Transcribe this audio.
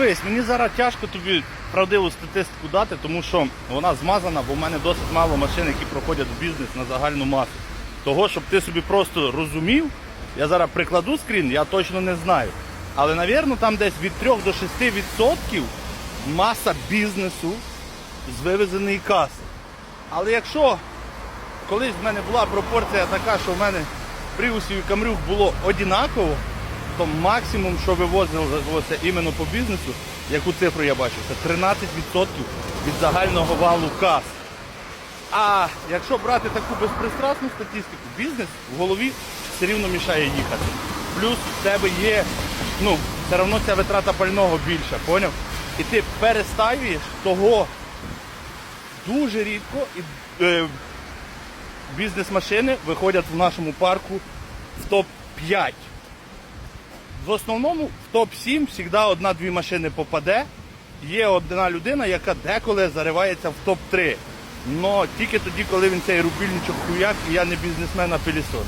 Дивись, мені зараз тяжко тобі правдиву статистику дати, тому що вона змазана, бо в мене досить мало машин, які проходять в бізнес на загальну масу. Того, щоб ти собі просто розумів, я зараз прикладу скрін, я точно не знаю. Але, навірно, там десь від 3 до 6 відсотків маса бізнесу з вивезеної каси. Але якщо колись в мене була пропорція така, що в мене приусів і камрюк було однаково, то максимум, що вивозилося іменно по бізнесу, яку цифру я бачу, це 13% від загального валу кас. А якщо брати таку безпристрасну статистику, бізнес в голові все рівно мішає їхати. Плюс в тебе є, ну, все одно ця витрата пального більша, поняв? І ти перестаюєш того дуже рідко і е, бізнес-машини виходять в нашому парку в топ-5. В основному в топ-7 завжди одна-дві машини попаде. Є одна людина, яка деколи заривається в топ-3. Але тільки тоді, коли він цей рубільничок хуяк, і я не бізнесмен, а пилісос.